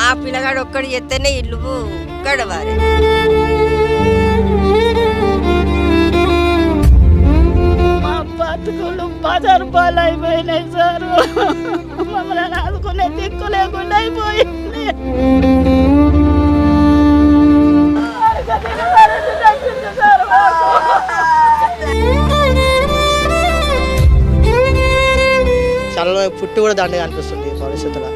ఆ పిల్లగాడు ఒక్కడు చేస్తేనే ఇల్లు గడవాలి మా బతుకులు బజారు పాలు అయిపోయినాయి సార్. మమ్మల్ని ఆదుకునే దిక్కు లేకుండా అయిపోయింది. చాలా పుట్టి కూడా దండగా అనిపిస్తుంది పరిస్థితుల్లో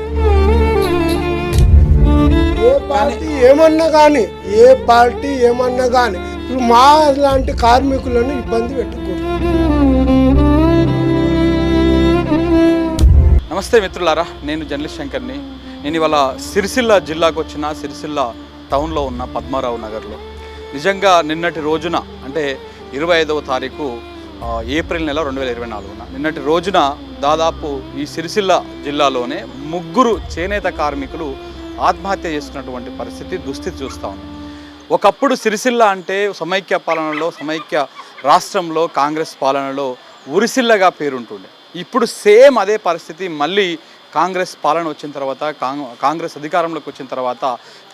ఏ పార్టీ ఏమన్నా కానీ ఏ పార్టీ ఏమన్నా కానీ ఇప్పుడు మా లాంటి కార్మికులను ఇబ్బంది పెట్టుకోరు నమస్తే మిత్రులారా నేను జర్నలిస్ట్ శంకర్ని. నేను ఇవాళ సిరిసిల్ల జిల్లాకు వచ్చిన సిరిసిల్ల టౌన్లో ఉన్న పద్మారావు నగర్లో. నిజంగా నిన్నటి రోజున అంటే ఇరవై ఐదవ తారీఖు ఏప్రిల్ నెల రెండు వేల ఇరవై నాలుగున నిన్నటి రోజున దాదాపు ఈ సిరిసిల్ల జిల్లాలోనే ముగ్గురు చేనేత కార్మికులు ఆత్మహత్య చేసుకున్నటువంటి పరిస్థితి దుస్థితి చూస్తూ ఉన్నాం. ఒకప్పుడు సిరిసిల్ల అంటే సమైక్య పాలనలో సమైక్య రాష్ట్రంలో కాంగ్రెస్ పాలనలో ఉరిసిల్లగా పేరుంటుండే. ఇప్పుడు సేమ్ అదే పరిస్థితి మళ్ళీ కాంగ్రెస్ పాలన వచ్చిన తర్వాత కాంగ్ కాంగ్రెస్ అధికారంలోకి వచ్చిన తర్వాత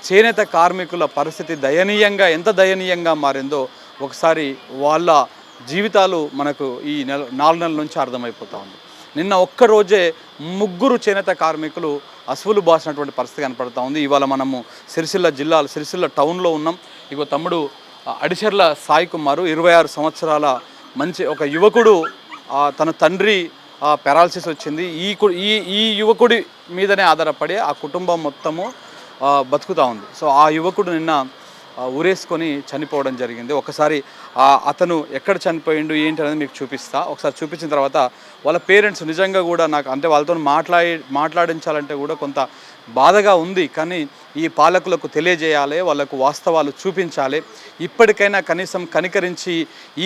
చేనేత కార్మికుల పరిస్థితి దయనీయంగా ఎంత దయనీయంగా మారిందో ఒకసారి వాళ్ళ జీవితాలు మనకు ఈ నెల నాలుగు నెలల నుంచి అర్థమైపోతూ ఉంది. నిన్న ఒక్క రోజే ముగ్గురు చేనేత కార్మికులు అసువులు బాసినటువంటి పరిస్థితి కనపడతా ఉంది. ఇవాళ మనము సిరిసిల్ల జిల్లా సిరిసిల్ల టౌన్లో ఉన్నాం. ఇగో తమ్ముడు అడిచెర్ల అడిశర్ల సాయి కుమారు ఇరవై ఆరు సంవత్సరాల మంచి ఒక యువకుడు తన తండ్రి పెరాలసిస్ వచ్చింది. ఈ ఈ ఈ యువకుడి మీదనే ఆధారపడి ఆ కుటుంబం మొత్తము బతుకుతూ ఉంది. సో ఆ యువకుడు నిన్న ఉరేసుకొని చనిపోవడం జరిగింది. ఒకసారి అతను ఎక్కడ చనిపోయిండు ఏంటి అనేది మీకు చూపిస్తా. ఒకసారి చూపించిన తర్వాత వాళ్ళ పేరెంట్స్ నిజంగా కూడా నాకు అంటే వాళ్ళతో మాట్లాడి మాట్లాడించాలంటే కూడా కొంత బాధగా ఉంది. కానీ ఈ పాలకులకు తెలియజేయాలి వాళ్ళకు వాస్తవాలు చూపించాలి. ఇప్పటికైనా కనీసం కనికరించి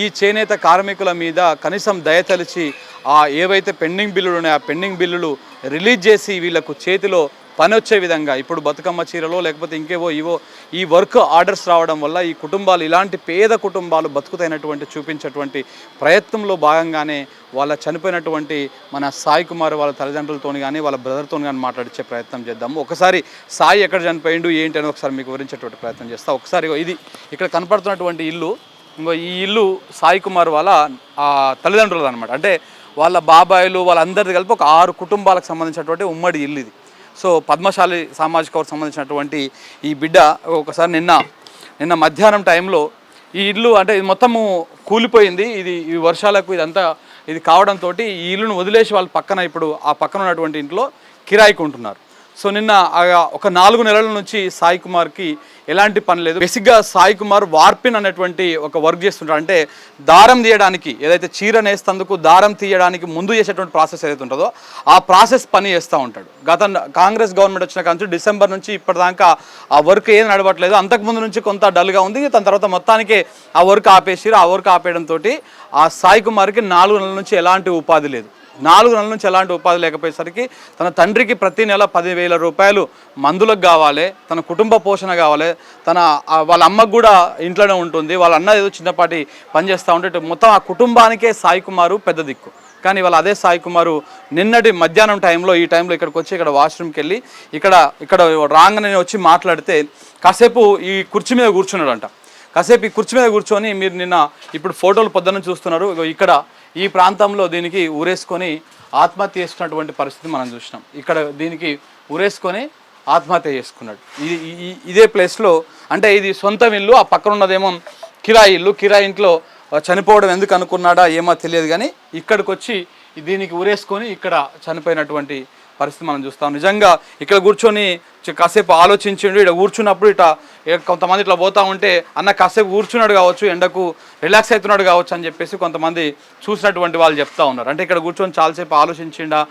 ఈ చేనేత కార్మికుల మీద కనీసం దయతలిచి ఆ ఏవైతే పెండింగ్ బిల్లులు ఉన్నాయో ఆ పెండింగ్ బిల్లులు రిలీజ్ చేసి వీళ్ళకు చేతిలో పని వచ్చే విధంగా. ఇప్పుడు బతుకమ్మ చీరలో లేకపోతే ఇంకేవో ఇవో ఈ వర్క్ ఆర్డర్స్ రావడం వల్ల ఈ కుటుంబాలు ఇలాంటి పేద కుటుంబాలు బతుకుతైనటువంటి చూపించేటువంటి ప్రయత్నంలో భాగంగానే వాళ్ళ చనిపోయినటువంటి మన సాయి కుమార్ వాళ్ళ తల్లిదండ్రులతో కానీ వాళ్ళ బ్రదర్తో కానీ మాట్లాడించే ప్రయత్నం చేద్దాము ఒకసారి సాయి ఎక్కడ చనిపోయిండు ఏంటి అని ఒకసారి మీకు వివరించేటువంటి ప్రయత్నం చేస్తా. ఒకసారి ఇది ఇక్కడ కనపడుతున్నటువంటి ఇల్లు ఇంకో ఈ ఇల్లు సాయి కుమార్ వాళ్ళ ఆ, తల్లిదండ్రులు అనమాట అంటే వాళ్ళ బాబాయిలు వాళ్ళందరిది కలిపి ఒక ఆరు కుటుంబాలకు సంబంధించినటువంటి ఉమ్మడి ఇల్లు ఇది. సో పద్మశాలి సామాజిక వర్గం సంబంధించినటువంటి ఈ బిడ్డ ఒకసారి నిన్న నిన్న మధ్యాహ్నం టైంలో ఈ ఇల్లు అంటే ఇది మొత్తము కూలిపోయింది. ఇది ఈ వర్షాలకు ఇదంతా ఇది కావడంతో ఈ ఇల్లును వదిలేసి వాళ్ళ పక్కన ఇప్పుడు ఆ పక్కన ఉన్నటువంటి ఇంట్లో కిరాయికి ఉంటున్నారు. సో నిన్న ఒక నాలుగు నెలల నుంచి సాయి కుమార్కి ఎలాంటి పని లేదు. బేసిక్గా సాయి కుమార్ వార్పిన్ అనేటువంటి ఒక వర్క్ చేస్తుంటాడు. అంటే దారం తీయడానికి ఏదైతే చీర నేస్తందుకు దారం తీయడానికి ముందు చేసేటువంటి ప్రాసెస్ ఏదైతే ఉంటుందో ఆ ప్రాసెస్ పని చేస్తూ ఉంటాడు. గత కాంగ్రెస్ గవర్నమెంట్ వచ్చిన కాంచి డిసెంబర్ నుంచి ఇప్పటిదాకా ఆ వర్క్ ఏం నడవట్లేదు. అంతకుముందు నుంచి కొంత డల్గా ఉంది. దాని తర్వాత మొత్తానికి ఆ వర్క్ ఆపేసిరు ఆ వర్క్ ఆపేయడంతో ఆ సాయి కుమార్కి నాలుగు నెలల నుంచి ఎలాంటి ఉపాధి లేదు. నాలుగు నెలల నుంచి ఎలాంటి ఉపాధి లేకపోయేసరికి తన తండ్రికి ప్రతి నెల పదివేల రూపాయలు మందులకు కావాలి తన కుటుంబ పోషణ కావాలి తన వాళ్ళ అమ్మకు కూడా ఇంట్లోనే ఉంటుంది వాళ్ళ అన్న ఏదో చిన్నపాటి పని చేస్తూ ఉంటే మొత్తం ఆ కుటుంబానికే సాయి కుమారు పెద్ద దిక్కు. కానీ వాళ్ళ అదే సాయి కుమారు నిన్నటి మధ్యాహ్నం టైంలో ఈ టైంలో ఇక్కడికి వచ్చి ఇక్కడ వాష్రూమ్కి వెళ్ళి ఇక్కడ ఇక్కడ రాగానే వచ్చి మాట్లాడితే కాసేపు ఈ కుర్చీ మీద కూర్చున్నాడంట. కాసేపు ఈ కుర్చీ మీద కూర్చొని మీరు నిన్న ఇప్పుడు ఫోటోలు పొద్దున్న చూస్తున్నారు ఇక్కడ ఈ ప్రాంతంలో దీనికి ఊరేసుకొని ఆత్మహత్య చేసుకున్నటువంటి పరిస్థితి మనం చూసినాం. ఇక్కడ దీనికి ఊరేసుకొని ఆత్మహత్య చేసుకున్నాడు. ఇది ఇదే ప్లేస్లో అంటే ఇది సొంతం ఇల్లు ఆ పక్కన ఉన్నదేమో కిరాయి ఇల్లు. కిరాయి ఇంట్లో చనిపోవడం ఎందుకు అనుకున్నాడా ఏమో తెలియదు కానీ ఇక్కడికి వచ్చి దీనికి ఊరేసుకొని ఇక్కడ చనిపోయినటువంటి పరిస్థితి మనం చూస్తాం. నిజంగా ఇక్కడ కూర్చొని కాసేపు ఆలోచించిండు ఇక్కడ కూర్చున్నప్పుడు ఇట కొంతమంది ఇట్లా పోతా ఉంటే అన్న కాసేపు కూర్చున్నాడు కావచ్చు ఎండకు రిలాక్స్ అవుతున్నాడు కావచ్చు అని చెప్పేసి కొంతమంది చూసినటువంటి వాళ్ళు చెప్తా ఉన్నారు. అంటే ఇక్కడ కూర్చొని చాలాసేపు ఆలోచించిండా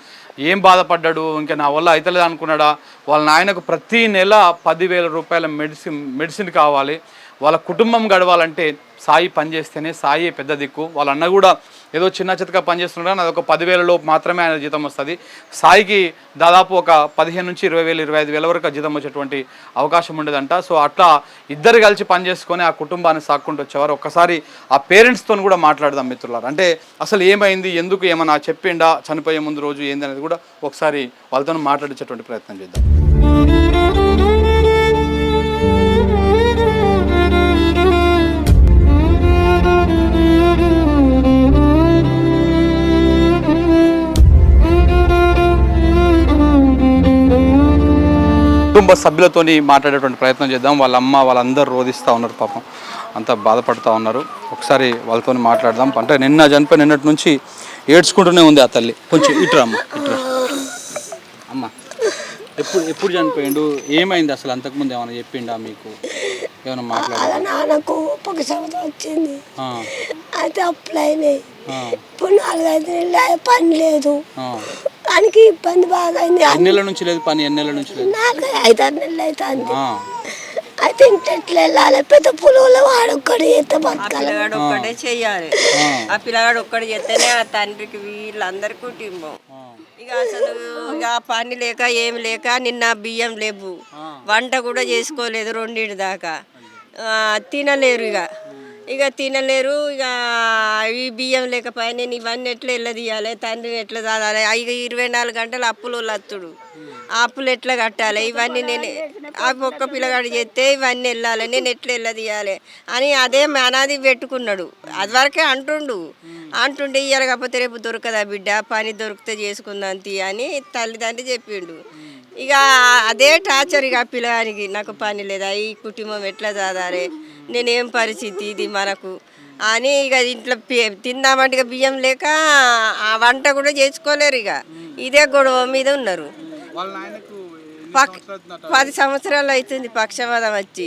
ఏం బాధపడ్డాడు ఇంకా నా వల్ల అవుతలేదు అనుకున్నాడా వాళ్ళ నాయనకు ప్రతి నెల పదివేల రూపాయల మెడిసిన్ మెడిసిన్ కావాలి వాళ్ళ కుటుంబం గడవాలంటే సాయి పనిచేస్తేనే సాయి పెద్ద దిక్కు వాళ్ళ అన్న కూడా ఏదో చిన్న చితక పనిచేస్తున్నాడు కానీ అదొక పదివేల లోపు మాత్రమే ఆయన జీతం వస్తుంది. సాయికి దాదాపు ఒక పదిహేను నుంచి ఇరవై వేలు ఇరవై ఐదు వేల వరకు జీతం వచ్చేటువంటి అవకాశం ఉండేదంట. సో అట్లా ఇద్దరు కలిసి పనిచేసుకొని ఆ కుటుంబాన్ని సాక్కుంటూ వచ్చేవారు. ఒక్కసారి ఆ పేరెంట్స్తో కూడా మాట్లాడదాం మిత్రులారు. అంటే అసలు ఏమైంది ఎందుకు ఏమన్నా చెప్పిండా చనిపోయే ముందు రోజు ఏంది అనేది కూడా ఒకసారి వాళ్ళతో మాట్లాడించేటువంటి ప్రయత్నం చేద్దాం. కుటుంబ సభ్యులతోని మాట్లాడేటువంటి ప్రయత్నం చేద్దాం. వాళ్ళ అమ్మ వాళ్ళందరూ రోధిస్తూ ఉన్నారు పాపం. అంతా బాధపడుతూ ఉన్నారు. ఒకసారి వాళ్ళతో మాట్లాడదాం. అంటే నిన్న చనిపోయి నిన్నటి నుంచి ఏడ్చుకుంటూనే ఉంది ఆ తల్లి. కొంచెం ఇటురా అమ్మ ఇటురా అమ్మ ఎప్పుడు ఎప్పుడు చనిపోయిండు? ఏమైంది అసలు? అంతకుముందు ఏమైనా చెప్పిండా మీకు? ఏమైనా మాట్లాడా వాళ్ళ నాన్నకు పక్షవాతం వచ్చింది. ఆ, అయితే ఆ, ఇప్పుడు నాలుగైదు నెలలు అయ్యే పని లేదు. ఆ. దానికి ఇబ్బంది బాగా అయింది ఎన్ని నెలల నుంచి లేదు పని? ఎన్ని నెలల నుంచి లేదు? నాలుగు ఐదారు నెలలు అవుతుంది. ఆ, అయితే ఇంటి ఎట్లా వెళ్ళాలి? పెద్ద పులుగులు వాడొక్కడు ఎత్త ఆ బతకాలి. పిల్లగాడు ఒక్కడే చెయ్యాలి ఆ. ఆ పిల్లగాడు ఒక్కడు చేస్తేనే ఆ తండ్రికి వీళ్ళందరి కుటుంబం. ఆ. ఇక అసలు ఇక ఆ పని లేక ఏమి లేక నిన్న బియ్యం లేవు. వంట కూడా చేసుకోలేదు రెండింటి దాకా. ఆ, తినలేరు ఇక. ఇక తినలేరు ఇక ఈ బియ్యం లేకపోయి నేను ఇవన్నీ ఎట్లా వెళ్ళదీయాలి తండ్రిని ఎట్లా చదవాలి ఇక ఇరవై నాలుగు గంటలు అప్పులు లత్తుడు ఆ అప్పులు ఎట్లా కట్టాలి? ఇవన్నీ నేను ఆ ఒక్క పిల్లగాడు చేస్తే ఇవన్నీ వెళ్ళాలి నేను ఎట్లా వెళ్ళదీయాలి అని అదే అనాది పెట్టుకున్నాడు. అది వరకే అంటుండు. అంటుండే ఇయ్యాలి కాకపోతే రేపు దొరకదా బిడ్డ? పని దొరికితే చేసుకుందాం తీ అని తల్లిదండ్రి చెప్పిండు. ఇక అదే టార్చర్ ఇక పిల్లగానికి నాకు పని లేదా ఈ కుటుంబం ఎట్లా చదాలి నేనేం పరిస్థితి ఇది మనకు అని ఇక ఇంట్లో తిందామంటే ఇక బియ్యం లేక ఆ వంట కూడా చేసుకోలేరు ఇక. ఇదే గొడవ మీద ఉన్నారు? పది సంవత్సరాలు అవుతుంది పక్షవాదం వచ్చి.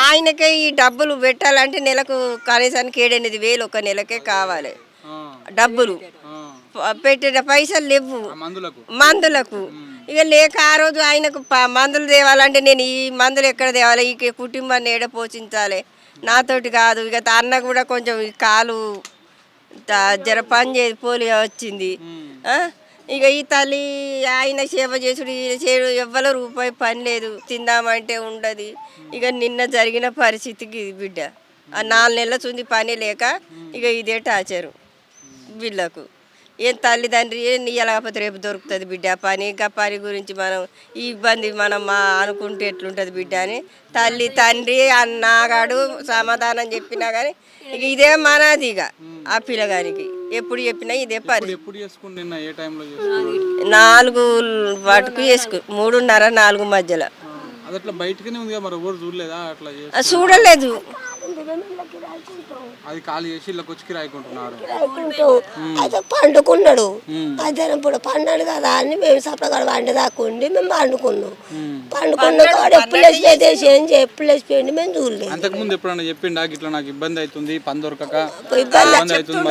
ఆయనకే ఈ డబ్బులు పెట్టాలంటే నెలకు కనీసానికి ఏడెనిమిది వేలు ఒక నెలకే కావాలి. డబ్బులు. పెట్టిన పైసలు లేవు. మందులకు? ఇక లేక ఆ రోజు ఆయనకు ప- మందులు తేవాలంటే నేను ఈ మందులు ఎక్కడ తేవాలి? ఇక కుటుంబాన్ని ఏడ పోషించాలి? నాతోటి కాదు. ఇక తా అన్న కూడా కొంచెం కాలు జర పని చేసి పోలియో వచ్చింది. ఇక ఈ తల్లి ఆయన సేవ చేసుడు ఈయన చేయడు ఎవ్వరూ రూపాయి పని లేదు. తిందామంటే ఉండదు. ఇక నిన్న జరిగిన పరిస్థితికి ఇది బిడ్డ. ఆ నాలుగు నెలల చుంది పని లేక ఇక ఇదే టార్చరు. వీళ్ళకు. ఏం తల్లిదండ్రి ఏం ఇయ్యలేకపోతే రేపు దొరుకుతుంది బిడ్డ? పని ఇంకా పని గురించి మనం ఈ ఇబ్బంది మనం మా అనుకుంటే ఎట్లుంటుంది బిడ్డ అని తల్లి తండ్రి అన్నగాడు సమాధానం చెప్పినా కానీ ఇక ఇదే మనది ఇక ఆ పిల్లగానికి. ఎప్పుడు చెప్పినా ఇదే పని. నాలుగు వాటికి వేసుకు మూడున్నర నాలుగు మధ్యలో. చూడలేదా. అది ఖాళీ చేసి ఇళ్ళకి వచ్చి రాయకుంటున్నారు అనుకుంటాం అయితే పండుకున్నాడు. అయితే ఇప్పుడు పన్నాడు కదా అని మేము సపరగాడు వంట దాక్కుండి మేము పండుకున్నాం. పండుకున్న కాడ ఎప్పుడు లేచి ఏం ఎప్పుడు లేచిపోయింది మేము చూడలేదు. అంతకుముందు ఎప్పుడైనా చెప్పిండా ఇట్లా నాకు ఇబ్బంది అవుతుంది పని దొరకక? ఇబ్బంది అవుతుంది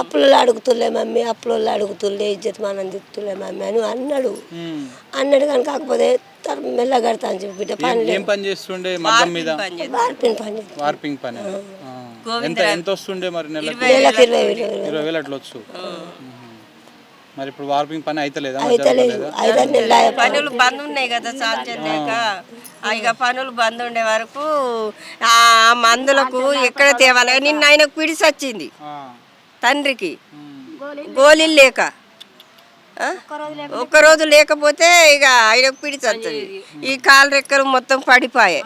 అప్పులు అడుగుతులే మమ్మీ అప్పులు అడుగుతులే ఇజ్జత్ మనం తిట్టులే మమ్మీ అని అన్నాడు. అన్నాడు కానీ కాకపోతే తర మెల్లగడతా అని చెప్పి బిడ్డ పని ఏం పని చేస్తుండే మగ్గం మీద? పని చేస్తాం. మార్పిన పని వార్పింగ్ పని. ఎంత ఎంత వస్తుండే మరి నెలకు? నెలకు ఇరవై వేలు ఇరవై వేలు. అట్లా వచ్చు. మరి ఇప్పుడు వార్పింగ్ పని అయితలేదా? మరి అయితే లేదు జరగలేదా? ఐదారు నెలలు ఆయా పనులు బంద్ ఉన్నాయి కదా సాధ్యం లేక ఆ. ఇక పనులు బంద్ ఉండే వరకు ఆ మందులకు ఎక్కడ తేవాలి? నిన్న ఆయనకు పిడిసి వచ్చింది ఆ. తండ్రికి. గోళీలు లేక? ఒక్కరోజు లేకపోతే ఇక ఆయనకు పిడిచి వస్తుంది ఈ కాలు రెక్కలు మొత్తం పడిపోయాయి.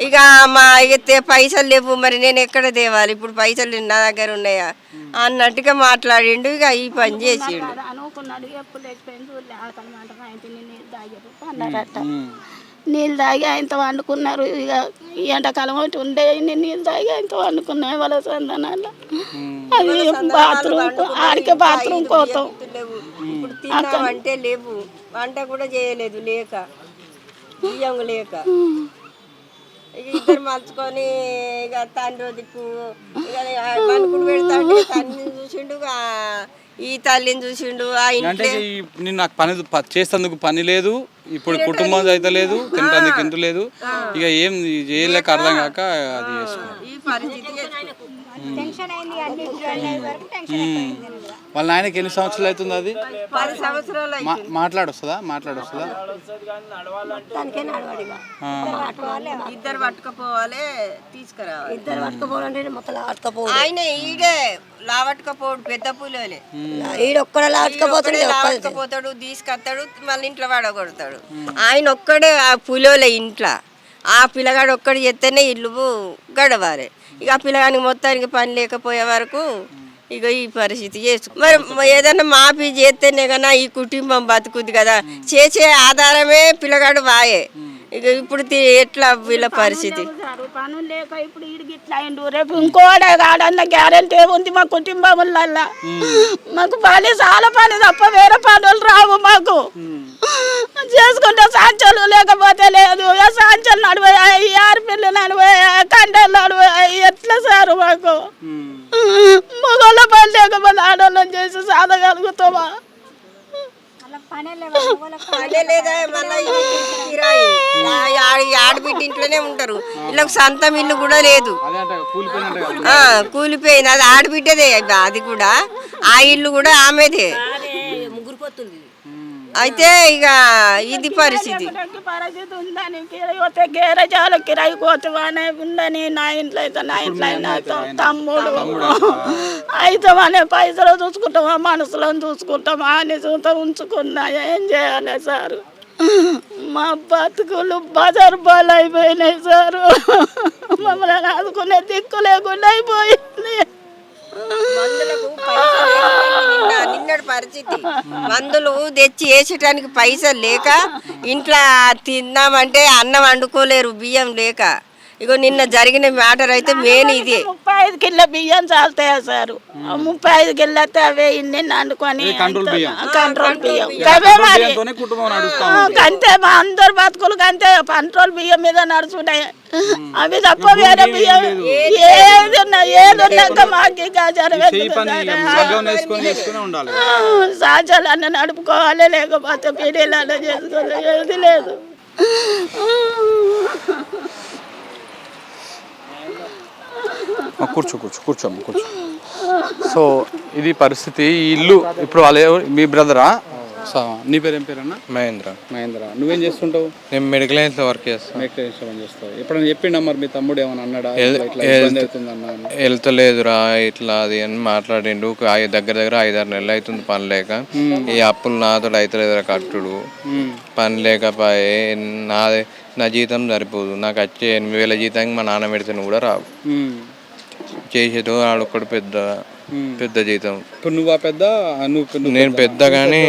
ఇక మా ఇక పైసలు లేవు. మరి నేను ఎక్కడ తేవాలి? ఇప్పుడు పైసలు నా దగ్గర ఉన్నాయా? అన్నట్టుగా మాట్లాడిండు. ఇక ఈ పని చేసిండు. అనుకున్నాడు. ఎప్పుడు నీళ్ళు తాగి ఆయనతో వండుకున్నారు. ఇక ఎండాకాలం ఒకటి ఉండే నీళ్ళు తాగి ఆయనతో వండుకున్నాయి వాళ్ళ సందనాల అది బాత్రూమ్ ఆడికే బాత్రూమ్ పోతాం. లేవు ఇప్పుడు తిన్నామంటే లేవు. వంట కూడా చేయలేదు లేక. బియ్యం లేక. ఇక ఇద్దరు మలుచుకొని ఇక తండ్రి దిక్కు ఇక మనుకుడు పెడతా అంటే తండ్రిని చూసిండు ఈ తల్లిని చూసిండు ఆ అంటే ఇంట్లో ఈ నేను నాకు పని ప- చేసేందుకు పని లేదు ఇప్పుడు కుటుంబం అయితే లేదు తినడానికి ఎంత లేదు. ఇక ఏం చేయలేక అర్థం కాక అది చేసుకున్నాను ఈ పరిస్థితి ఉమ్. వాళ్ళ నాయనకి ఎన్ని సంవత్సరాలు అవుతుంది అది? పది సంవత్సరాలు మా మాట్లాడొస్తుందా? మాట్లాడొస్తుందా? దానికే నడవడిగా ఇద్దరు పట్టుకపోవాలి తీసుకురావాలి. ఇద్దరు పట్టుకుపోవాలంటే మొత్తం ఆయన ఈడే లావట్టుకపోడు పెద్ద పులోలే ఈడొక్కడ లాట్టుకపోతుండే లావట్టుకపోతాడు తీసుకొస్తాడు మళ్ళీ ఇంట్లో పడగొడతాడు ఆయన ఒక్కడే ఆ పులోలే ఇంట్లో. ఆ పిల్లగాడు ఒక్కడు చేస్తేనే ఇల్లు గడవాలి. ఇక ఆ పిల్లగానికి మొత్తానికి పని లేకపోయే వరకు ఇక ఈ పరిస్థితి చేసుకు మరి ఏదైనా మాఫీ చేస్తేనే కన్నా ఈ కుటుంబం బతుకుద్ది కదా. చేసే ఆధారమే పిల్లగాడు వాయే. ఇక ఇప్పుడు తి- ఎట్లా వీళ్ళ పరిస్థితి? సారు పనులు లేక ఇప్పుడు ఈడికి ఇట్లా అయిండు. రేపు ఇంకోడే కాడన్న గ్యారెంటీ ఏముంది మా కుటుంబంలల్లా మాకు పని చాలా పని తప్ప వేరే పనులు రావు మాకు. చేసుకుంటే సాంచలు లేకపోతే లేదు. ఏ సాంచలు నడిపోయాయి ఆర్పిల్లు నడిపోయాయి కండలు నడిపోయాయి ఎట్లా సారు మాకు? మగోళ్ళ పని లేకపోతే ఆడోళ్ళని చేసి సాధగలుగుతామా అదే లేదా మళ్ళీ ఆడబిడ్డ ఇంట్లోనే ఉంటారు. వీళ్ళకి సొంతం ఇల్లు కూడా లేదు. కూలిపోయింది. అది ఆడబిడ్డదే అది కూడా. ఆ ఇల్లు కూడా ఆమెదే. అయితే ఇక ఇది పరిస్థితి. పరిస్థితి ఉందని పోతే గేరజాలు కిరాయి పోతామనే ఉండని నా ఇంట్లో అయితే నా ఇంట్లో అయినా తమ్ముడు. అయితామనే పైసలు చూసుకుంటామా మనసులో చూసుకుంటామా అని చూస్తా ఉంచుకున్నా ఏం చేయాలి సారు? మా బతుకులు బజార్ బాల్ అయిపోయినాయి సారు. మమ్మల్ని ఆదుకునే దిక్కు లేకుండా అయిపోయింది. మందులకు నిన్నటి పరిస్థితి. మందులు తెచ్చి వేసేటానికి పైసలు లేక ఇంట్లో తిందామంటే అన్నం వండుకోలేరు బియ్యం లేక. ఇగో నిన్న జరిగిన మ్యాటర్ అయితే మెయిన్ ఇదే. ముప్పై ఐదు కిలో బియ్యం చాలుతాయా సారు? ముప్పై ఐదు కిలో అయితే అవే ఇన్ని వండుకొని కంట్రోల్ బియ్యం. కంట్రోల్ బియ్యం. అవే మరి. అంతే మా అందరు బతుకులు అంతే కంట్రోల్ బియ్యం మీద నడుచుంటాయి అవి తప్ప వేరే బియ్యం ఏది ఉన్నా ఏది ఉన్నాక మాకు సాచాలన్న నడుపుకోవాలి లేకపోతే పీడీలన్న చేసుకోవాలి ఏది లేదు. కూర్చో కూర్చో కూర్చోమ్మ కూర్చో. సో ఇది పరిస్థితి. ఈ ఇల్లు ఇప్పుడు వాళ్ళ మీ బ్రదరా? సో నీ పేరు ఏం పేరన్నా? మహేంద్ర. మహేంద్ర. నువ్వేం చేస్తుంటావు? నేను మెడికల్ లైన్స్లో వర్క్ చేస్తాను మెకానిక్ పని చేస్తావు. ఎప్పుడైనా చెప్పిండా మరి మీ తమ్ముడు ఏమైనా అన్నాడా? ఇట్లా ఇట్లా ఇబ్బంది అవుతుందన్నా అని? వెళ్తలేదురా ఇట్లా అది అని మాట్లాడిండు. ఐ- దగ్గర దగ్గర ఐదారు నెలలు అవుతుంది పని లేక. ఈ అప్పులు నాతో అవుతలేదురా కట్టుడు. పని లేకపోయే నాదే నా జీతం సరిపోదు. నాకు వచ్చే ఎనిమిది వేల జీతానికి మా నాన్న పెడితే కూడా రావు. ఉమ్. చేసేదో వాడు ఒక్కడు పెద్ద పెద్ద జీతం ఇప్పుడు నువ్వు ఆ పెద్ద నువ్వు నేను పెద్ద కానీ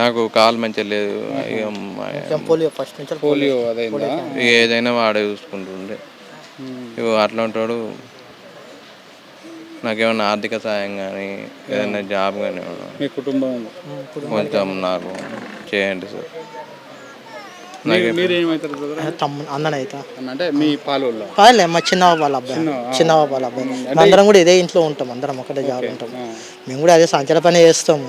నాకు కాలు మంచిగా లేదు. పోలియో ఫస్ట్ నుంచి పోలియో. అదైందా? ఏదైనా వాడే చూసుకుంటుండే. ఇగో అట్లా ఉంటాడు నాకేమన్నా ఆర్థిక సాయం కానీ ఏదైనా జాబ్ కానీ మీ కుటుంబం కొంచెం నాకు చేయండి సార్. మీరు ఏమవుతారు తమ్ముడు అన్ననైతే. అంటే మీ పాలోళ్ళు? వాళ్ళే మా చిన్న వాళ్ళ అబ్బాయి. చిన్న వాళ్ళ అబ్బాయి. అందరం కూడా ఇదే ఇంట్లో ఉంటాం అందరం ఒకటే జాబ్ ఉంటాం. మేము కూడా అదే సంచల పని చేస్తాము.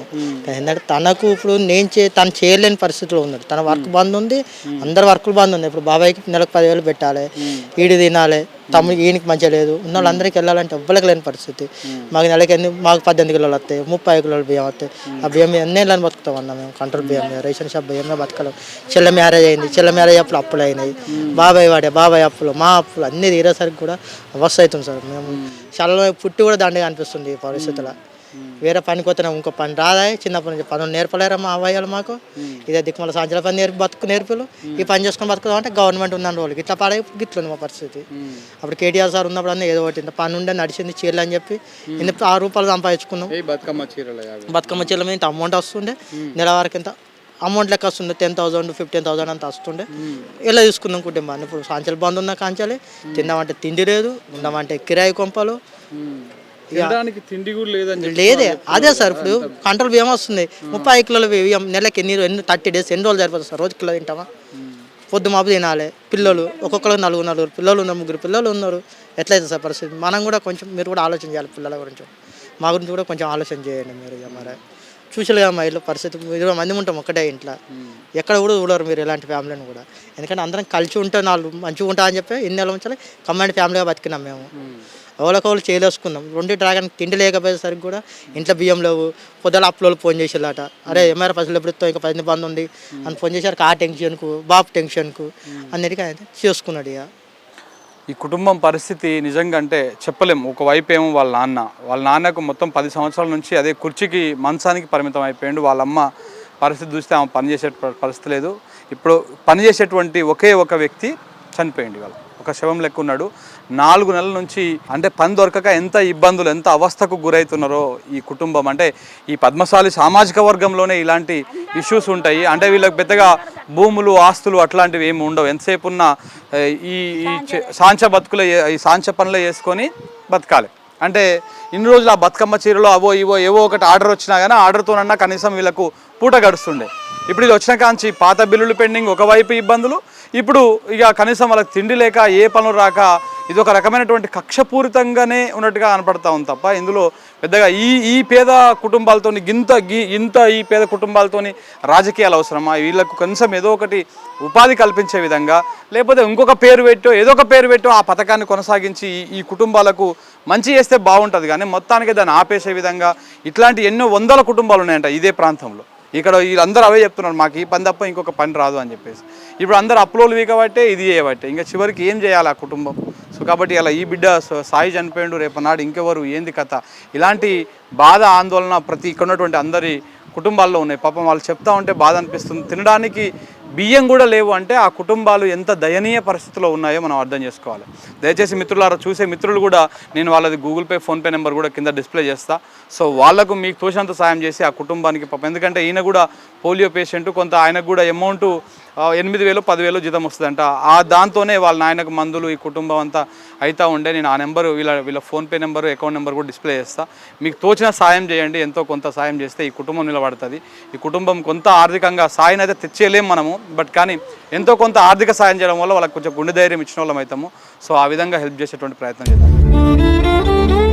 ఏంటంటే తనకు ఇప్పుడు నేను చే తను చేయలేని పరిస్థితిలో ఉన్నాడు. తన వర్క్ బంద్ ఉంది అందరి వర్కులు బంద్ ఉంది. ఇప్పుడు బాబాయ్కి నెలకు పదివేలు పెట్టాలి ఈడి తినాలి తమ్ముడికి ఈయనకి మంచిగా లేదు. ఉన్న వాళ్ళందరికీ వెళ్ళాలంటే ఎవ్వరికి లేని పరిస్థితి. మాకు నెలకి ఎన్ని మాకు పద్దెనిమిది కిలోలు వస్తాయి ముప్పై కిలోలు బియ్యం వస్తాయి. ఆ బియ్యం ఎన్ని ఏళ్ళని బతుకుతాం అన్న మేము కంట్రోల్ బియ్యం మీద రేషన్ షాప్ బియ్యం మీద బతకలేం. చెల్ల మ్యారేజ్ అయింది చెల్ల మ్యారేజ్ అప్పుడు అప్పులు అయినాయి. బాబాయ్ వాడే బాబాయ్ అప్పులు మా అప్పులు అన్ని తీరేసరికి కూడా అవస్థ అవుతుంది సార్. మేము చాలా పుట్టి కూడా దండగా అనిపిస్తుంది ఈ పరిస్థితుల్లో వేరే పనికి పోతే ఇంకో పని రాదా? చిన్నప్పటి నుంచి పనులు నేర్పలేరా మా అవ్వయ్యలు మాకు? ఇదే దిక్కుమల సాయంత్రం పని నేర్పి బతుకు నేర్పులు. ఈ పని చేసుకొని బతుకుదాం అంటే గవర్నమెంట్ ఉందని రోజులు ఇట్లా పడే గిట్లుంది మా పరిస్థితి. అప్పుడు కేటీఆర్ సార్ ఉన్నప్పుడు అన్నీ ఏదో ఒకటి ఇంత పని ఉండే నడిచింది చీరలు అని చెప్పి ఇన్ని ఆరు రూపాయలు సంపాదించుకున్నాం. బతుకమ్మ చీరలు మీద ఇంత అమౌంట్ వస్తుండే. నెల వరకు ఇంత అమౌంట్ లెక్క వస్తుండే. టెన్ థౌసండ్ ఫిఫ్టీన్ థౌసండ్ అంత వస్తుండే. ఇలా చూసుకున్నాం కుటుంబాన్ని. ఇప్పుడు సాంచలు బంద్ ఉన్న కాంచాలి? తిందామంటే తిండి లేదు ఉందామంటే కిరాయి కొంపలు. తినడానికి తిండి కూడా లేదని లేదే. అదే సార్ ఇప్పుడు కంట్రోల్ బియ్యం వస్తుంది. ముప్పై కిలోల బియ్యం నెలకి ఎన్ని ఎన్ని థర్టీ డేస్ ఎన్ని రోజులు సరిపోతుంది సార్? రోజు కిలో తింటామా? పొద్దు మాపు తినాలి. పిల్లలు ఒక్కొక్కరు నలుగురు నలుగురు పిల్లలు ఉన్నారు ముగ్గురు పిల్లలు ఉన్నారు. ఎట్లయితే సార్ పరిస్థితి? మనం కూడా కొంచెం మీరు కూడా ఆలోచన చేయాలి పిల్లల గురించి. మా గురించి కూడా కొంచెం ఆలోచన చేయండి మీరు ఇక మరి. చూసలుగా మా ఇల్లు పరిస్థితి ఇరవై మంది ఉంటాం ఒకటే ఇంట్లో. ఎక్కడ కూడా చూడరు మీరు ఎలాంటి ఫ్యామిలీని కూడా. ఎందుకంటే అందరం కలిసి ఉంటే నాలుగు మంచిగా ఉంటా అని చెప్పి ఇన్ని నెలల నుంచి కమ్మాండ్ ఫ్యామిలీగా బతికినాం మేము. ఎవరికొకరు చేయలేసుకుందాం రెండు డ్రాగన్ తిండి లేకపోయేసరికి కూడా ఇంట్లో బియ్యం లేవు. పొద్దుల అప్పులోళ్ళు ఫోన్ చేసేలాట అరే ఎంఆర్ పైసలు ఎప్పుడు ఇంకా పది బంద్ ఉంది. అని ఫోన్ చేశారు. ఆ టెన్షన్కు బాబు టెన్షన్కు అన్నిటికీ ఆయన చేసుకున్నాడు ఇక. ఈ కుటుంబం పరిస్థితి నిజంగా అంటే చెప్పలేము ఒకవైపు ఏమో వాళ్ళ నాన్న. వాళ్ళ నాన్నకు మొత్తం పది సంవత్సరాల నుంచి అదే కుర్చీకి మంచానికి పరిమితం అయిపోయిండు. వాళ్ళ అమ్మ పరిస్థితి చూస్తే ఆమె పనిచేసే పరిస్థితి లేదు. ఇప్పుడు పనిచేసేటువంటి ఒకే ఒక వ్యక్తి చనిపోయింది వాళ్ళు ఒక శవం లెక్క ఉన్నాడు. నాలుగు నెలల నుంచి అంటే పని దొరకక ఎంత ఇబ్బందులు ఎంత అవస్థకు గురవుతున్నారో ఈ కుటుంబం. అంటే ఈ పద్మశాలి సామాజిక వర్గంలోనే ఇలాంటి ఇష్యూస్ ఉంటాయి. అంటే వీళ్ళకి పెద్దగా భూములు ఆస్తులు అట్లాంటివి ఏమి ఉండవు. ఎంతసేపు ఉన్న ఈ సాంచ బతుకులు ఈ సాంచ పనులు చేసుకొని బతకాలి. అంటే ఇన్ని రోజులు ఆ బతుకమ్మ చీరలో అవో ఇవో ఏవో ఒకటి ఆర్డర్ వచ్చినా కానీ ఆర్డర్తోనన్నా కనీసం వీళ్ళకు పూట గడుస్తుండే. ఇప్పుడు ఇది వచ్చిన కాంచి పాత బిల్లులు పెండింగ్ ఒకవైపు ఇబ్బందులు ఇప్పుడు ఇక కనీసం వాళ్ళకి తిండి లేక ఏ పనులు రాక ఇది ఒక రకమైనటువంటి కక్షపూరితంగానే ఉన్నట్టుగా కనపడతా ఉంది తప్ప ఇందులో పెద్దగా ఈ ఈ పేద కుటుంబాలతోని గింత గి ఇంత ఈ పేద కుటుంబాలతోని రాజకీయాలు అవసరమా? వీళ్ళకు కనీసం ఏదో ఒకటి ఉపాధి కల్పించే విధంగా లేకపోతే ఇంకొక పేరు పెట్టో ఏదో ఒక పేరు పెట్టో ఆ పథకాన్ని కొనసాగించి ఈ- ఈ కుటుంబాలకు మంచి చేస్తే బాగుంటుంది. కానీ మొత్తానికి దాన్ని ఆపేసే విధంగా ఇట్లాంటి ఎన్నో వందల కుటుంబాలు ఉన్నాయంట ఇదే ప్రాంతంలో. ఇక్కడ వీళ్ళందరూ అవే చెప్తున్నారు మాకు ఈ పని తప్ప ఇంకొక పని రాదు అని చెప్పేసి. ఇప్పుడు అందరు అప్పులోలువి వీకబట్టే ఇది చేయబట్టే. ఇంకా చివరికి ఏం చేయాలి ఆ కుటుంబం? సో కాబట్టి అలా ఈ బిడ్డ సాయి చనిపోయిండు రేపు నాడు ఇంకెవరు? ఏంది కథ? ఇలాంటి బాధ ఆందోళన ప్రతి ఇక్కడ ఉన్నటువంటి అందరి కుటుంబాల్లో ఉన్నాయి. పాపం వాళ్ళు చెప్తా ఉంటే బాధ అనిపిస్తుంది. తినడానికి బియ్యం కూడా లేవు అంటే ఆ కుటుంబాలు ఎంత దయనీయ పరిస్థితిలో ఉన్నాయో మనం అర్థం చేసుకోవాలి. దయచేసి మిత్రులారా చూసే మిత్రులు కూడా నేను వాళ్ళది గూగుల్ పే ఫోన్పే నెంబర్ కూడా కింద డిస్ప్లే చేస్తా. సో వాళ్ళకు మీకు తోచినంత సాయం చేసి ఆ కుటుంబానికి పాపం. ఎందుకంటే ఈయన కూడా పోలియో పేషెంట్ కొంత ఆయనకు కూడా అమౌంట్ ఎనిమిది వేలు పదివేలు జీతం వస్తుందంట. ఆ దాంతోనే వాళ్ళ నాయనకు మందులు ఈ కుటుంబం అంతా అవుతా ఉండే నేను ఆ నెంబరు వీళ్ళ వీళ్ళ ఫోన్పే నెంబర్ అకౌంట్ నెంబర్ కూడా డిస్ప్లే చేస్తాను మీకు తోచిన సాయం చేయండి ఎంతో కొంత సాయం చేస్తే ఈ కుటుంబం నిలబడుతుంది. ఈ కుటుంబం కొంత ఆర్థికంగా సాయం అయితే తెచ్చేయలేం మనము బట్ కానీ ఎంతో కొంత ఆర్థిక సాయం చేయడం వల్ల వాళ్ళకి కొంచెం గుండె ధైర్యం ఇచ్చిన వాళ్ళం అవుతాము. సో ఆ విధంగా హెల్ప్ చేసేటువంటి ప్రయత్నం చేద్దాం.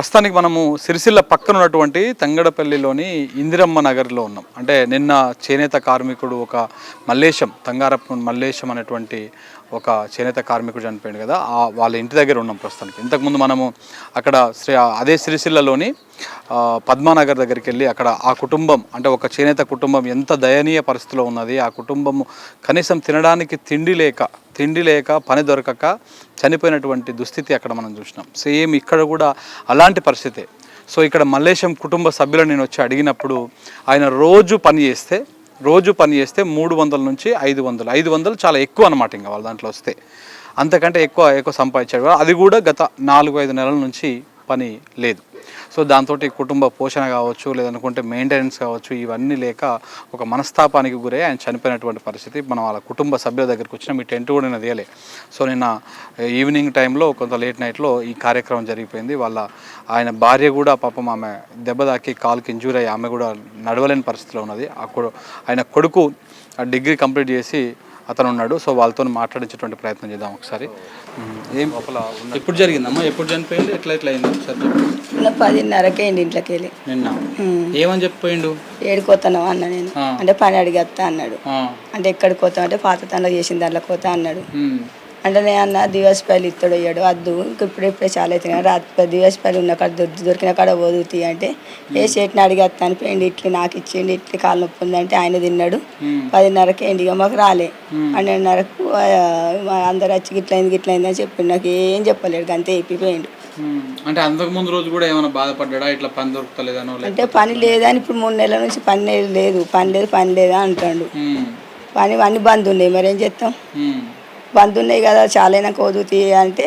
ప్రస్తుతానికి మనము సిరిసిల్ల పక్కన ఉన్నటువంటి తంగడపల్లిలోని ఇందిరమ్మ నగర్లో ఉన్నాం. అంటే నిన్న చేనేత కార్మికుడు ఒక మల్లేశం తంగారప్ప మల్లేశం అనేటువంటి ఒక చేనేత కార్మికుడు చనిపోయాడు కదా ఆ వాళ్ళ ఇంటి దగ్గర ఉన్నాం ప్రస్తుతానికి. ఇంతకుముందు మనము అక్కడ శ్రీ అదే సిరిసిల్లలోని పద్మానగర్ దగ్గరికి వెళ్ళి అక్కడ ఆ కుటుంబం అంటే ఒక చేనేత కుటుంబం ఎంత దయనీయ పరిస్థితిలో ఉన్నది ఆ కుటుంబము కనీసం తినడానికి తిండి లేక తిండి లేక పని దొరకక చనిపోయినటువంటి దుస్థితి అక్కడ మనం చూసినాం. సేమ్ ఇక్కడ కూడా అలాంటి పరిస్థితే. సో ఇక్కడ మల్లేశం కుటుంబ సభ్యులను నేను వచ్చి అడిగినప్పుడు ఆయన రోజు పని చేస్తే రోజు పని చేస్తే మూడు వందల నుంచి ఐదు వందలు. ఐదు వందలు చాలా ఎక్కువ అనమాట ఇంకా వాళ్ళ దాంట్లో వస్తే. అంతకంటే ఎక్కువ ఎక్కువ సంపాదించాడు. అది కూడా గత నాలుగు ఐదు నెలల నుంచి పని లేదు. సో దాంతో కుటుంబ పోషణ కావచ్చు లేదనుకుంటే మెయింటెనెన్స్ కావచ్చు ఇవన్నీ లేక ఒక మనస్తాపానికి గురై ఆయన చనిపోయినటువంటి పరిస్థితి మనం వాళ్ళ కుటుంబ సభ్యుల దగ్గరికి వచ్చిన. మీ టెంట్ కూడా నేను తీయలే సో నిన్న ఈవినింగ్ టైంలో కొంత లేట్ నైట్లో ఈ కార్యక్రమం జరిగిపోయింది. వాళ్ళ ఆయన భార్య కూడా పాపం ఆమె దెబ్బ తాకి కాలుకి ఇంజూర్ అయ్యి ఆమె కూడా నడవలేని పరిస్థితిలో ఉన్నది. ఆ ఆయన కొడుకు ఆ డిగ్రీ కంప్లీట్ చేసి అతను ఉన్నాడు సో వాళ్ళతో మాట్లాడించేటువంటి ప్రయత్నం చేద్దాం ఒకసారి. ఏం లోపల ఎప్పుడు జరిగిందమ్మా? ఎప్పుడు చనిపోయింది ఎట్లా ఎట్లా అయింది ఒకసారి చెప్పు. ఇలా పదిన్నరకే ఇంటి ఇంట్లోకి వెళ్ళి. నిన్న? ఏమని చెప్పిపోయిండు? ఏడుకోతాను అన్న నేను. ఆ. అంటే పని అడిగేస్తా అన్నాడు. ఆ, అంటే ఎక్కడికి పోతాం అంటే పాత తండ్రి చేసిన దాంట్లో పోతా అన్నాడు. ఉమ్, అంటే నేను అన్న దివస్ పైలు ఇత్తడు అయ్యాడు వద్దు ఇంక ఇప్పుడే ఇప్పుడే చాలా అవుతుంది కదా రాత్రి దివస్ పైలు ఉన్న కాడ దొరికి దొరికిన కాడ పోదుతీ అంటే ఏ చేతిని అడిగేస్తాను పోయింది ఇట్లి నాకు ఇచ్చిండి ఇట్లి కాలు నొప్పి ఉంది అంటే ఆయన తిన్నాడు. పదిన్నరకి ఇక మాకు రాలే. పన్నెండున్నరకు అందరు వచ్చి గిట్లయింది గిట్లయింది అని చెప్పిండు. నాకు ఏం చెప్పలేడు అంతే ఉమ్. అంటే అంతకు ముందు రోజు కూడా ఏమైనా బాధపడ్డా ఇట్లా పని దొరుకుతలేదనో లేక- అంటే పని లేదని ఇప్పుడు మూడు నెలల నుంచి పని లేదు పని లేదు పని లేదా అంటాడు. పని అన్ని బంద్ ఉన్నాయి మరి ఏం చేస్తాం? ఉన్నాయి కదా చాలైనా కోదుతీ అంటే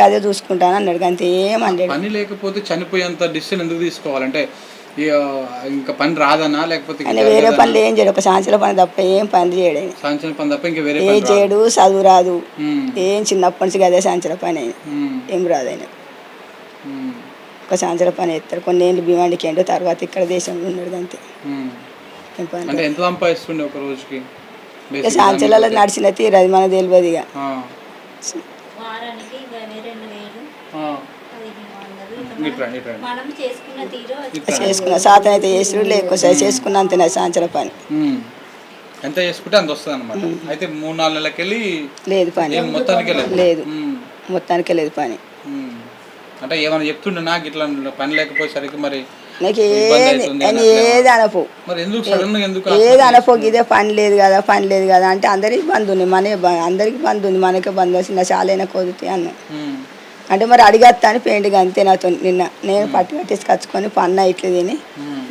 గదే చూసుకుంటాను అన్నాడు. అంతే ఏమన్నాడు పని లేకపోతే చనిపోయేంత డిసిషన్ ఎందుకు తీసుకోవాలంటే ఇక పని రాదనా లేకపోతే ఆయన వేరే పనులు ఏం చేయడు. ఒక సంవత్సరం పని తప్ప ఏం పని చేయడు. సాయంత్రం పని తప్ప ఇంకా వేరే ఏం. చేయడు చదువు రాదు. ఏం చిన్నప్పటి నుంచి గదే సంవత్సరం పని ఏం రాదు ఆయన. ఒక సంవత్సరం పని ఎత్తారు కొన్ని ఏళ్ళు భీమాండికి ఏంటో తర్వాత ఇక్కడ దేశంలో ఉన్నాడు అంతే ఎంత సంపాదిస్తుండే ఒక రోజుకి? ఇక నడిచిన తీరు అది మనకు తెలియదు ఇక. చేసుకున్న తీరు ఇట్రా. చేసుకున్న సాతం అయితే చేసుడు లేకపోతే చేసుకున్నంత సాయంత్రం పని. ఎంత చేసుకుంటే అంత వస్తుంది అనమాట అయితే మూడు నాలుగు నెలలకెళ్ళి లేదు పని. ఏం మొత్తానికి లేదు. మొత్తానికి లేదు పని. అంటే ఏమైనా చెప్తుండే నాకు ఇట్లా పని లేకపోయేసరికి మరి నాకు ఏది అన్నట్లేమో. ఏది అనపో ఏది అనపో ఇదే పని లేదు కదా పని లేదు కదా అంటే అందరికి బంద్ ఉంది మన అందరికి బంద్ ఉంది మనకే బంద్ వచ్చిన చాలైనా కొదితే అన్న. అంటే మరి అడిగత్తా అని పెయింట్గా అంతే నాతో నిన్న. నేను పట్టు కట్టేసి కచ్చుకొని పన్న ఇట్లా తిని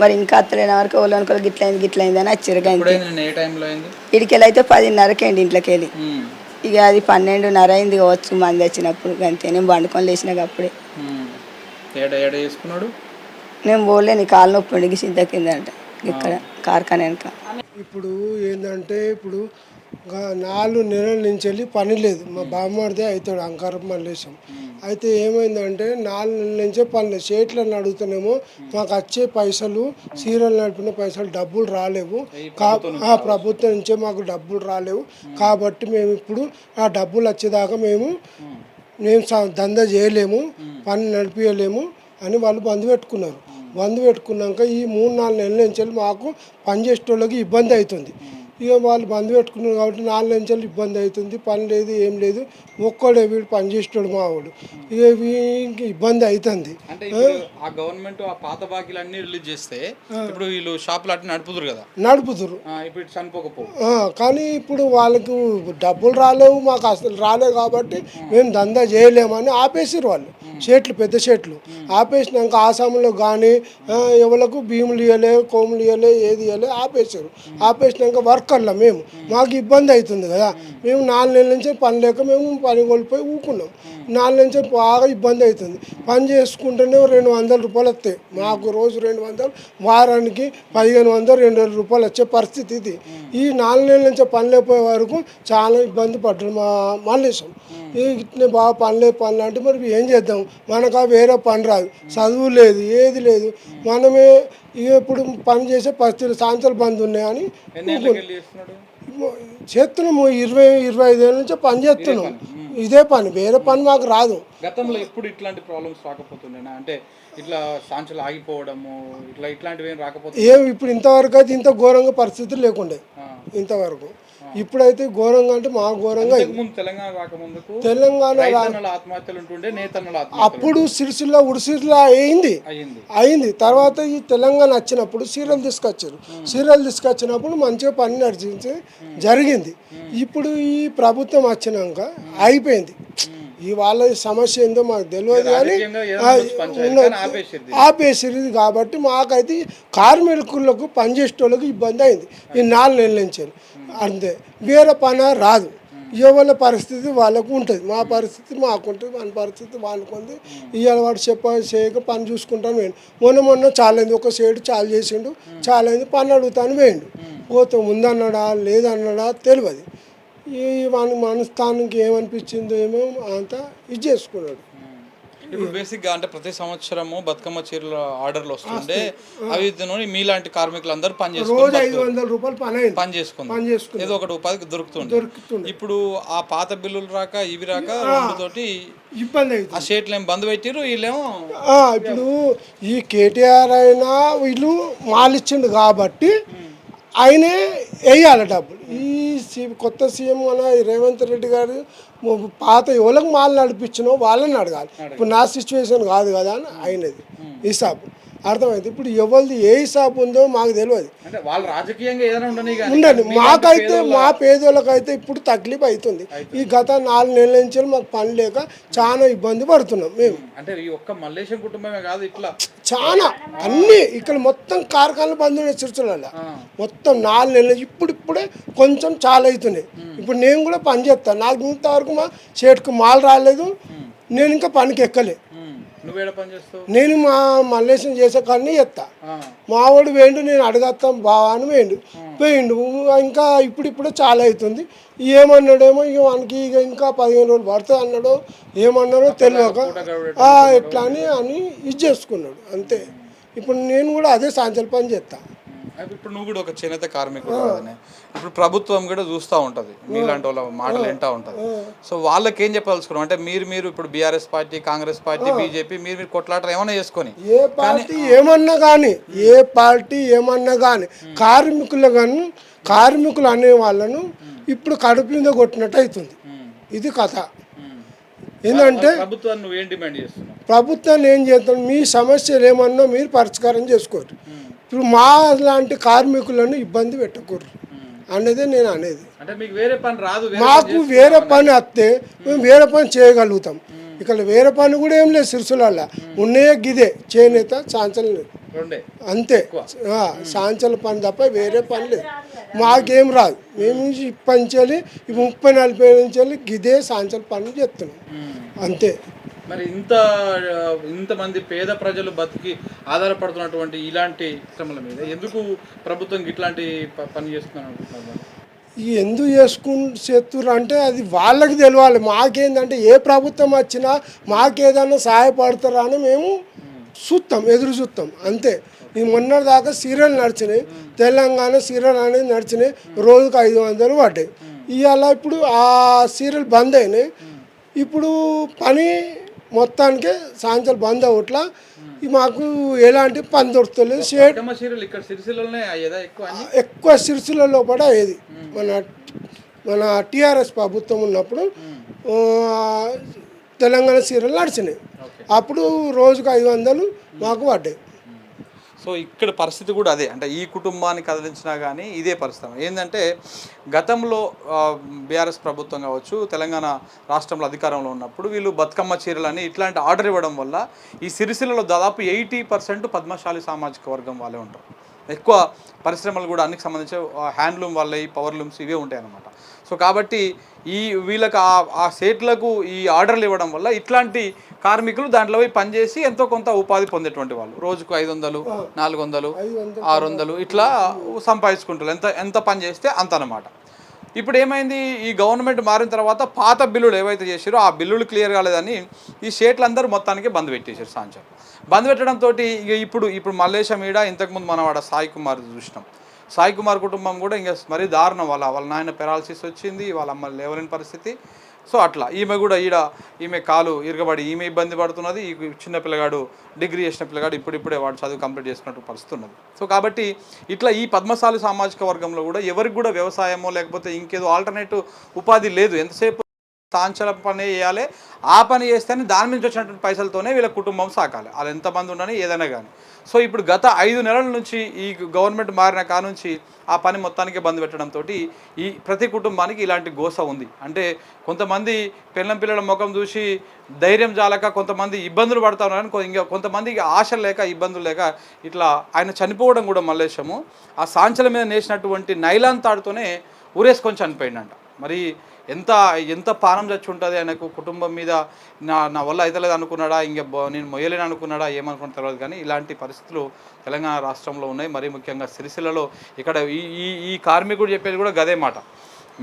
మరి ఇంకా అత్తలేని వరకు వాళ్ళు అనుకోవాలి గిట్లయింది గిట్లయింది అని వచ్చిరు అంతే ఇప్పుడైంది నేను ఏ టైంలో అయింది? ఇడికెళ్ళి అయితే పదిన్నరకి అండి ఇంట్లోకి వెళ్ళి. ఇక అది పన్నెండున్నర అయింది కావచ్చు మంది వచ్చినప్పుడు అంతే నేను పండుకొని లేచినాక అప్పుడే. చేసుకున్నాడు? నేను పోలే నీ కాలు నొప్పి ఉండి సిద్ధ కింద అంట ఇక్కడ కార్ఖానా వెనక. ఇప్పుడు ఏంటంటే ఇప్పుడు నాలుగు నెలల నుంచి వెళ్ళి పని లేదు. మా బామ్మడిదే అవుతాడు అంకారం మల్లేశం. అయితే ఏమైందంటే నాలుగు నెలల నుంచే పని లేదు. చేట్లను అడుగుతానేమో మాకు వచ్చే పైసలు సీరియల్ నడిపిన పైసలు డబ్బులు రాలేవు. కా ఆ ప్రభుత్వం నుంచే మాకు డబ్బులు రాలేవు. కాబట్టి మేము ఇప్పుడు ఆ డబ్బులు వచ్చేదాకా మేము మేము. దందా చేయలేము పని నడిపించలేము అని వాళ్ళు బంద్ పెట్టుకున్నారు. బంద్ పెట్టుకున్నాక ఈ మూడు నాలుగు నెలల నుంచి మాకు పని చేసేటోళ్ళకి ఇబ్బంది అవుతుంది. ఇక వాళ్ళు బంద్ పెట్టుకున్నారు కాబట్టి నాలుగు నుంచి ఇబ్బంది అవుతుంది. పని లేదు ఏం లేదు. ఒక్కడే వీడు పని చేసేటోడు మా వాడు. ఇక వీనికి ఇబ్బంది అవుతుంది. అంటే ఇప్పుడు ఆ? గవర్నమెంట్ ఆ పాత బాకీలు అన్ని రిలీజ్ చేస్తే ఇప్పుడు వీళ్ళు షాపులు అట్లా నడుపుతురు కదా? నడుపుతురు ఆ, ఇప్పుడు చనిపోకపో ఆ, కానీ ఇప్పుడు వాళ్ళకు డబ్బులు రాలేవు మాకు అసలు రాలేవు కాబట్టి మేము దందా చేయలేమని ఆపేసారు వాళ్ళు. షేట్లు పెద్ద షేట్లు ఆపేసినాక ఆసాములో కానీ ఎవరికి భీములు ఇవ్వలే కోములు ఇవ్వలే ఏది ఇవ్వలే ఆపేసారు ఆపేసినాక వర్కర్ల మేము. మాకు ఇబ్బంది అవుతుంది కదా. మేము నాలుగు నెలల నుంచి పని లేక మేము పని కోల్పోయి ఊకున్నాం నాలుగు నుంచి బాగా ఇబ్బంది అవుతుంది. పని చేసుకుంటేనే రెండు వందల రూపాయలు వస్తాయి. మాకు రోజు రెండు వందలు వారానికి పదిహేను వందలు రెండు వేల రూపాయలు వచ్చే పరిస్థితి ఇది. ఈ నాలుగు నెలల నుంచి పని లేకపోయే వరకు చాలా ఇబ్బంది పడ్డారు మా మళ్ళీసం ఇట్నే బాగా పని లేదు పనులు అంటే మరి ఏం చేద్దాం? మనకు వేరే పని రాదు. చదువు లేదు ఏది లేదు. మనమే ఇక ఇప్పుడు పని చేసే పరిస్థితులు సాయంత్రం బంద్ ఉన్నాయని చేస్తున్నాము ఇరవై ఇరవై ఐదేళ్ళ నుంచి పని చేస్తున్నాం. ఇదే పని. వేరే పని మాకు రాదు. గతంలో ఎప్పుడు ఇట్లాంటి ప్రాబ్లమ్స్ రాకపోతుండేనా? అంటే ఇట్లా సాంచలు ఆగిపోవడము ఇట్లా ఇట్లాంటివి ఏం రాకపోతే ఏం ఇప్పుడు ఇంతవరకు అయితే ఇంత ఘోరంగా పరిస్థితులు లేకుండే. ఇంతవరకు. ఇప్పుడైతే ఘోరంగా అంటే మా ఘోరంగా తెలంగాణ రాకముందుకు అప్పుడు సిరిసిల్ల ఉడిసిరిల అయింది. అయింది. తర్వాత ఈ తెలంగాణ వచ్చినప్పుడు సీరియల్ తీసుకొచ్చారు. సీరియల్ తీసుకొచ్చినప్పుడు మంచిగా పని నడిచించి జరిగింది. ఇప్పుడు ఈ ప్రభుత్వం వచ్చినాక అయిపోయింది. ఈ వాళ్ళ సమస్య ఏందో మాకు తెలియదు కానీ. ఆపేసిరిది కాబట్టి మాకైతే కార్మికులకు పనిచేసేటోళ్ళకి ఇబ్బంది అయింది. ఈ నాలుగు నెలల నుంచి. అంతే. వేరే పని రాదు. ఎవరి పరిస్థితి వాళ్ళకు ఉంటుంది. మా పరిస్థితి మాకు ఉంటుంది మన పరిస్థితి వాళ్ళకు ఉంది. ఇవాళ వాడు చెప్ప చేయక పని చూసుకుంటాను వేయండి మొన్న మొన్న చాలైంది. ఒక సైడు చాలు చేసిండు. చాలైంది. పని అడుగుతాను వేయండు పోతే ఉందన్నాడా లేదన్నాడా తెలియదు ఈ మన మనస్థానికి ఏమనిపించిందో ఏమో అంతా ఇది చేసుకున్నాడు. ఇప్పుడు బేసిక్గా అంటే ప్రతి సంవత్సరము బతుకమ్మ చీరల ఆర్డర్లు వస్తుండే. అవి తినని మీలాంటి కార్మికులు అందరూ పని రోజు చేసుకుని ఐదు వందల రూపాయలు పని పని చేసుకుంది. ఏదో ఒకటి ఉపాధి దొరుకుతుంది ఇప్పుడు ఆ పాత బిల్లులు రాక ఇవి రాక తోటి ఇబ్బంది ఆ షేట్లు ఏం బంద్ పెట్టిరు వీళ్ళేమో ఇప్పుడు ఈ కేటీఆర్ అయినా వీళ్ళు మాలు ఇచ్చిండు కాబట్టి ఆయనే వేయాలి డబ్బులు. ఈ సి కొత్త సీఎం మన రేవంత్ రెడ్డి గారు పాత ఎవరికి మాలు నడిపించినో వాళ్ళని అడగాలి. ఇప్పుడు నా సిచ్యువేషన్ కాదు కదా అని అయినది హిసాబు అర్థమైంది. ఇప్పుడు ఎవరిది ఏ హిసాబు ఉందో మాకు తెలియదు అంటే వాళ్ళు రాజకీయంగా ఏదైనా ఉండని కానీ ఉండండి. మాకైతే మా పేదోళ్ళకైతే ఇప్పుడు తక్లీఫ్ అవుతుంది ఈ గత నాలుగు నెలల నుంచి మాకు పని లేక చాలా ఇబ్బంది పడుతున్నాం మేము. అంటే ఈ ఒక్క మల్లేశం కుటుంబమే కాదు ఇట్లా. చాలా. అన్ని ఇక్కడ మొత్తం కార్ఖానాలు బంద్ ఉన్నాయి చిరుచులలో మొత్తం నాలుగు నెలలు ఇప్పుడు ఇప్పుడే కొంచెం చాలా అవుతున్నాయి. ఇప్పుడు నేను కూడా పని చేస్తాను నాకు ఇంతవరకు మా చేటుకు మాల్ రాలేదు. నేను ఇంకా పనికి ఎక్కలే. నేను మా మల్లేశం చేసే కానీ ఎత్తా మావాడు వేండు నేను అడగత్తాం బావా అని వేండు. వేయండు. ఇంకా ఇప్పుడు ఇప్పుడే చాలా అవుతుంది. ఏమన్నాడేమో ఇక మనకి ఇక ఇంకా పదిహేను రోజులు పడుతుంది అన్నాడో ఏమన్నాడో తెలియక ఎట్లా అని అని ఇది చేసుకున్నాడు. అంతే. ఇప్పుడు నేను కూడా అదే సాయంత్రం పని చేస్తా అయితే ఇప్పుడు నువ్వు కూడా ఒక చేనేత కార్మికుడు ఇప్పుడు ప్రభుత్వం కూడా చూస్తూ ఉంటుంది. మీలాంటి వాళ్ళ మాటలు వింటూ ఉంటుంది. సో వాళ్ళకి ఏం చెప్పదలుచుకున్నాం? అంటే మీరు మీరు ఇప్పుడు BRS party Congress party BJP మీరు మీరు కొట్లాటలు ఏమైనా చేసుకొని ఏ పార్టీ ఏమన్నా కానీ ఏ పార్టీ ఏమన్నా కానీ కార్మికులు కానీ కార్మికులు అనే వాళ్ళను ఇప్పుడు కడుపు మీద కొట్టినట్టు అవుతుంది ఇది కథ. ఏంటంటే ప్రభుత్వాన్ని నువ్వు ఏం డిమాండ్ చేస్తున్నావు? ప్రభుత్వాన్ని ఏం చేస్తాం? మీ సమస్యలు ఏమన్నా మీరు పరిష్కారం చేసుకోరు. ఇప్పుడు మా లాంటి కార్మికులను ఇబ్బంది పెట్టకూడదు. అనేది నేను అనేది. మీకు వేరే పని రాదు వేరే మాకు వేరే పని వస్తే మేము వేరే పని చేయగలుగుతాం. ఇక్కడ వేరే పని కూడా ఏం లేదు సిరిసులల్లా. ఉన్నాయే గిదే చేనేత సాంచలు అంతే. సాంచల పని తప్ప వేరే పని లేదు. మాకేం రాదు. మేము పంచాలి ఈ ముప్పై నలభై నుంచి గిదే సాంచల పనులు చేస్తున్నాం. అంతే. మరి ఇంత ఇంతమంది పేద ప్రజలు బతికి ఆధారపడుతున్నటువంటి ఇలాంటి శ్రమల మీద ఎందుకు ప్రభుత్వం ఇట్లాంటి ప- పని చేస్తున్నాను అనుకుంటున్నారు ఎందుకు చేసుకుని చేస్తుర్రు అంటే అది వాళ్ళకి తెలియాలి మాకేందంటే ఏ ప్రభుత్వం వచ్చినా మాకేదన్నా సహాయపడతారా అని మేము చూస్తాం ఎదురు చూస్తాం అంతే. ఈ మొన్నటి దాకా సీరియల్ నడిచినాయి. తెలంగాణ సీరియల్ అనేది నడిచినాయి. రోజుకు ఐదు వందలు పడ్డాయి. ఇవాళ ఇప్పుడు ఆ సీరియల్ బంద్ అయినాయి. ఇప్పుడు పని మొత్తానికి సాయంత్రం బంద్ అవట్లా. మాకు ఎలాంటి పని దొరుకుతలేదు. షేడ్ అయ్యేదా? ఎక్కువ సిరిసిల్ల లోపల ఏది మన మన టిఆర్ఎస్ ప్రభుత్వం ఉన్నప్పుడు తెలంగాణ సీరియల్ నడిచినాయి. అప్పుడు రోజుకు ఐదు వందలు మాకు పడ్డాయి. సో ఇక్కడ పరిస్థితి కూడా అదే. అంటే ఈ కుటుంబాన్ని కదిలించినా కానీ ఇదే పరిస్థితి. ఏంటంటే గతంలో బీఆర్ఎస్ ప్రభుత్వం కావచ్చు తెలంగాణ రాష్ట్రంలో అధికారంలో ఉన్నప్పుడు వీళ్ళు బతుకమ్మ చీరలని ఇట్లాంటి ఆర్డర్ ఇవ్వడం వల్ల ఈ సిరిసిల్లలో దాదాపు ఎయిటీ పర్సెంట్ పద్మశాలి సామాజిక వర్గం వాళ్ళే ఉంటారు. ఎక్కువ పరిశ్రమలు కూడా అన్నికి సంబంధించి హ్యాండ్లూమ్ వాళ్ళవి పవర్ లూమ్స్ ఇవే ఉంటాయి అన్నమాట సో కాబట్టి ఈ వీళ్ళకి ఆ సేట్లకు ఈ ఆర్డర్లు ఇవ్వడం వల్ల ఇట్లాంటి కార్మికులు దాంట్లో పోయి పనిచేసి ఎంతో కొంత ఉపాధి పొందేటువంటి వాళ్ళు. రోజుకు ఐదు వందలు నాలుగు వందలు ఆరు వందలు ఇట్లా సంపాదించుకుంటారు. ఎంత ఎంత పని చేస్తే అంత అన్నమాట. ఇప్పుడు ఏమైంది? ఈ గవర్నమెంట్ మారిన తర్వాత పాత బిల్లులు ఏవైతే చేసారో ఆ బిల్లులు క్లియర్ కాలేదని ఈ షేట్లు అందరూ మొత్తానికి బంద్ పెట్టేశారు సాంచర్ బంద్ పెట్టడంతో ఇక ఇప్పుడు ఇప్పుడు మల్లేశం ఈడ ఇంతకుముందు మనవాడ సాయి కుమార్ చూసినాం. సాయి కుమార్ కుటుంబం కూడా ఇంకా మరీ దారుణం వాళ్ళ వాళ్ళ నాయన పెరాలసిస్ వచ్చింది వాళ్ళ అమ్మ లేవలేని పరిస్థితి. సో అట్లా ఈమె కూడా ఈడ ఈమె కాలు ఇరగబడి ఈమె ఇబ్బంది పడుతున్నది ఈ చిన్న పిల్లగాడు డిగ్రీ చేసిన పిల్లగాడు ఇప్పుడిప్పుడే వాడు చదువు కంప్లీట్ చేసుకున్నట్టు పరిస్థితి ఉన్నది. సో కాబట్టి ఇట్లా ఈ పద్మశాలి సామాజిక వర్గంలో కూడా ఎవరికి కూడా వ్యవసాయమో లేకపోతే ఇంకేదో ఆల్టర్నేటివ్ ఉపాధి లేదు. ఎంతసేపు సాంచల పని చేయాలి ఆ పని చేస్తేనే దాని నుంచి వచ్చినటువంటి పైసలతోనే వీళ్ళ కుటుంబం సాకాలి వాళ్ళు ఎంతమంది ఉండని ఏదైనా కానీ. సో ఇప్పుడు గత ఐదు నెలల నుంచి ఈ గవర్నమెంట్ మారిన కానుంచి ఆ పని మొత్తానికి బంద్ పెట్టడంతో ఈ ప్రతి కుటుంబానికి ఇలాంటి గోస ఉంది. అంటే కొంతమంది పిల్లం పిల్లల ముఖం చూసి ధైర్యం జాలక కొంతమంది ఇబ్బందులు పడతా ఉన్నారని ఇంకా కొంతమందికి ఆశ లేక ఇబ్బందులు లేక ఇట్లా ఆయన చనిపోవడం కూడా మల్లేశము. ఆ సాంచల మీద నేసినటువంటి నైలాన్ తాడుతోనే ఊరేసుకొని చనిపోయిందంట మరి ఎంత ఎంత పానం చచ్చి ఉంటుంది ఆయనకు? కుటుంబం మీద నా నా వల్ల అవుతలేదు అనుకున్నాడా? ఇంకా నేను మొయ్యలేను అనుకున్నాడా? ఏమనుకున్న తెలియదు కానీ ఇలాంటి పరిస్థితులు తెలంగాణ రాష్ట్రంలో ఉన్నాయి. మరీ ముఖ్యంగా సిరిసిల్లలో ఇక్కడ ఈ ఈ ఈ కార్మికుడు చెప్పేది కూడా గదే మాట.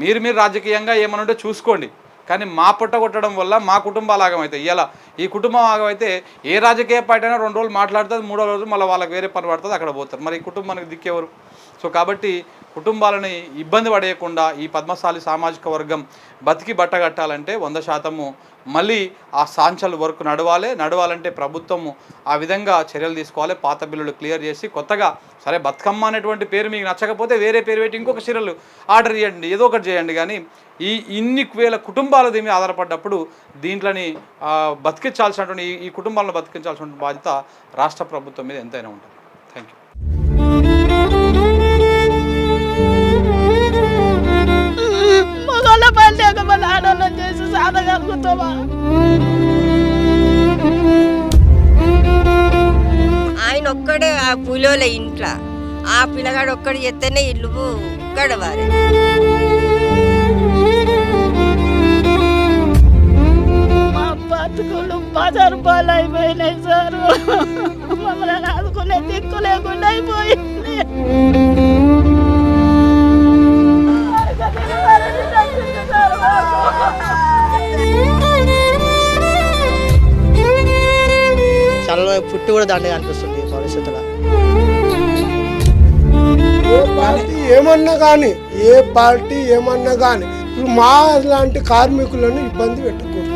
మీరు మీరు రాజకీయంగా ఏమనుంటే చూసుకోండి. కానీ మా పొట్ట కొట్టడం వల్ల మా కుటుంబాలు ఆగమవుతాయి ఇలా ఈ కుటుంబం ఆగమైతే ఏ రాజకీయ పార్టీ అయినా రెండు రోజులు మాట్లాడుతుంది మూడో రోజు మళ్ళీ వాళ్ళకి వేరే పని పడుతుంది అక్కడ పోతారు. మరి ఈ కుటుంబానికి దిక్కేవారు సో కాబట్టి కుటుంబాలని ఇబ్బంది పడేయకుండా ఈ పద్మశాలి సామాజిక వర్గం బతికి బట్టగట్టాలంటే వంద శాతము మళ్ళీ ఆ సాంచల్ వర్క్ నడవాలి. నడవాలంటే ప్రభుత్వము ఆ విధంగా చర్యలు తీసుకోవాలి. పాత బిల్లులు క్లియర్ చేసి కొత్తగా సరే బతుకమ్మ అనేటువంటి పేరు మీకు నచ్చకపోతే వేరే పేరు పెట్టి ఇంకొక చీరలు ఆర్డర్ చేయండి. ఏదో ఒకటి చేయండి. కానీ ఈ ఇన్ని వేల కుటుంబాలు దీని మీద ఆధారపడ్డప్పుడు దీంట్లోని బతికించాల్సినటువంటి ఈ- ఈ కుటుంబాలను బతికించాల్సిన బాధ్యత రాష్ట్ర ప్రభుత్వం మీద ఎంతైనా ఉంటుంది. ఆయన ఒక్కడే ఆ పులోల ఇంట్లో. ఆ పిల్లగాడు ఒక్కడు చేస్తేనే ఇల్లు గడవాలి మా బతుకులు బజారు పాలు అయిపోయినాయి సార్. మమ్మల్ని ఆదుకునే దిక్కు లేకుండా అయిపోయింది. చాలా పుట్టి కూడా దండగా అనిపిస్తుంది. ఈ ఏ పార్టీ ఏమన్నా కానీ ఏ పార్టీ ఏమన్నా కానీ ఇప్పుడు మా లాంటి కార్మికులను ఇబ్బంది పెట్టకూడదు.